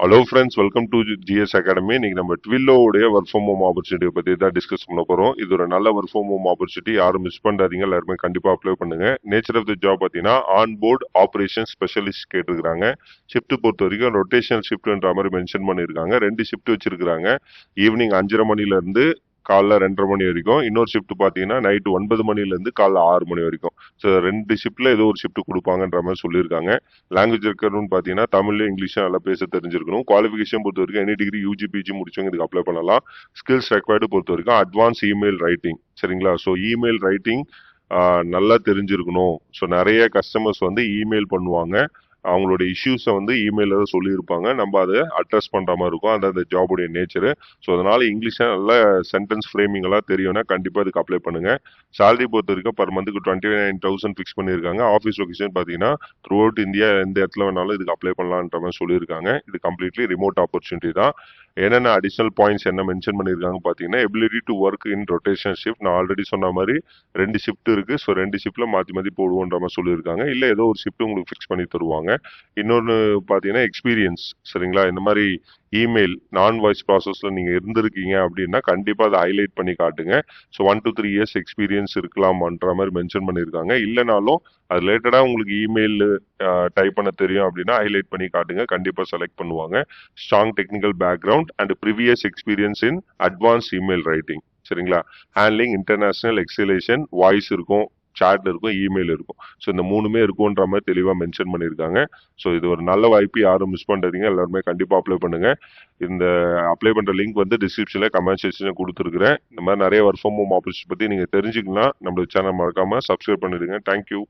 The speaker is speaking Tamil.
Hello friends welcome to GS academy இன்னைக்கு நம்ம ட்வில்லோடைய ஒர்க் ஃப்ரம் ஹோம் ஆப்பர்ச்சுனிட்டியை பற்றி தான் டிஸ்கஸ் பண்ண போகிறோம் இது ஒரு நல்ல ஒர்க் ஃப்ரம் ஹோம் ஆப்பர்ச்சுனிட்டி யாரும் மிஸ் பண்ணாதீங்க எல்லாருமே கண்டிப்பாக அப்ளை பண்ணுங்க. நேச்சர் ஆஃப் த ஜாப் பார்த்தீங்கன்னா ஆன் போர்டு ஆப்ரேஷன் ஸ்பெஷலிஸ்ட் கேட்டிருக்காங்க ஷிஃப்ட் பொறுத்த வரைக்கும் ரொட்டேஷனல் ஷிஃப்ட்ன்ற மாதிரி மென்ஷன் பண்ணியிருக்காங்க. ரெண்டு ஷிஃப்ட் வச்சிருக்காங்க ஈவினிங் அஞ்சரை மணிலேருந்து காலைல ரெண்டரை மணி வரைக்கும். இன்னொரு ஷிஃப்ட் பார்த்தீங்கன்னா நைட்டு ஒன்பது மணிலேருந்து காலைல ஆறு மணி வரைக்கும். ஸோ ரெண்டு ஷிஃப்ட்டில் ஏதோ ஒரு ஷிஃப்ட் கொடுப்பாங்கன்ற மாதிரி சொல்லியிருக்காங்க. லாங்குவேஜ் இருக்கணும்னு பார்த்தீங்கன்னா தமிழ் இங்கிலீஷும் நல்லா பேச தெரிஞ்சிருக்கணும். குவாலிஃபிகேஷன் பொறுத்த வரைக்கும் எனி டிகிரி யூஜி பிஜி முடிச்சவங்க இதுக்கு அப்ளை பண்ணலாம். ஸ்கில்ஸ் ரெக்வயர்டு பொறுத்த வரைக்கும் அட்வான்ஸ் இமெயில் ரைட்டிங் சரிங்களா? ஸோ இமெயில் ரைட்டிங் நல்லா தெரிஞ்சிருக்கணும். ஸோ நிறைய கஸ்டமர்ஸ் வந்து இமெயில் பண்ணுவாங்க. அவங்களோட இஷ்யூஸை வந்து இமெயிலில் தான் சொல்லியிருப்பாங்க. நம்ம அதை அட்ரஸ் பண்ணுற மாதிரி இருக்கும். அது அந்த ஜாபுடைய நேச்சரு ஸோ அதனால் இங்கிலீஷை நல்ல சென்டென்ஸ் ஃப்ரேமிங் எல்லாம் தெரியும்னா கண்டிப்பாக இதுக்கு அப்ளை பண்ணுங்கள் சேலரி பொறுத்த வரைக்கும் பர் மந்த்துக்கு டுவெண்ட்டி நைன் தௌசண்ட் ஃபிக்ஸ் பண்ணியிருக்காங்க. ஆஃபீஸ் லொக்கேஷன் பார்த்தீங்கன்னா த்ரூ அவுட் இந்தியா எந்த இடத்துல வேணாலும் இதுக்கு அப்ளை பண்ணலான்ற மாதிரி சொல்லியிருக்காங்க. இது கம்ப்ளீட்லி ரிமோட் ஆப்பர்ச்சுனிட்டி தான். என்னென்ன அடிஷனல் பாயிண்ட்ஸ் என்ன மென்ஷன் பண்ணியிருக்காங்க பார்த்தீங்கன்னா ability to work in rotation shift நான் ஆல்ரெடி சொன்ன மாதிரி ரெண்டு ஷிஃப்ட் இருக்கு. ஸோ ரெண்டு ஷிஃப்ட்ல மாற்றி மாற்றி போடுவோன்ற மாதிரி சொல்லியிருக்காங்க. இல்லை ஏதோ ஒரு ஷிஃப்ட் உங்களுக்கு ஃபிக்ஸ் பண்ணி தருவாங்க. இன்னொன்று பார்த்தீங்கன்னா எக்ஸ்பீரியன்ஸ் சரிங்களா? இந்த மாதிரி இமெயில் நான் வாய்ஸ் ப்ராசஸில் நீங்கள் இருந்திருக்கீங்க அப்படின்னா கண்டிப்பாக அதை ஹைலைட் பண்ணி காட்டுங்க. So one to three years experience இருக்கலாமான்ற மாதிரி மென்ஷன் பண்ணியிருக்காங்க. இல்லைனாலும் அது ரிலேட்டடாக உங்களுக்கு இமெயில் டைப் பண்ண தெரியும் அப்படின்னா ஹைலைட் பண்ணி காட்டுங்க. கண்டிப்பாக செலக்ட் பண்ணுவாங்க. Strong technical background and previous experience in advance email writing சரிங்களா? ஹேண்ட்லிங் இன்டர்நேஷனல் எக்ஸலேஷன் வாய்ஸ் இருக்கும். சாட் இருக்கும் இமெயில் இருக்கும். ஸோ இந்த மூணுமே இருக்கும்ன்ற மாதிரி தெளிவாக மென்ஷன் பண்ணியிருக்காங்க. ஸோ இது ஒரு நல்ல வாய்ப்பு. யாரும் மிஸ் பண்ணுறீங்க எல்லாருமே கண்டிப்பாக அப்ளை பண்ணுங்கள் இந்த அப்ளை பண்ணுற லிங்க் வந்து டிஸ்கிரிப்ஷனில் கமெண்ட் செக்ஷனில் கொடுத்துருக்குறேன். இந்த மாதிரி நிறைய ஒர்க் ஃப்ரம் ஹோம் ஆஃபீஸ் பற்றி நீங்கள் தெரிஞ்சுக்கலாம். நம்மளோட சேனல் மறக்காமல் சப்ஸ்கிரைப் பண்ணிடுங்க. தேங்க்யூ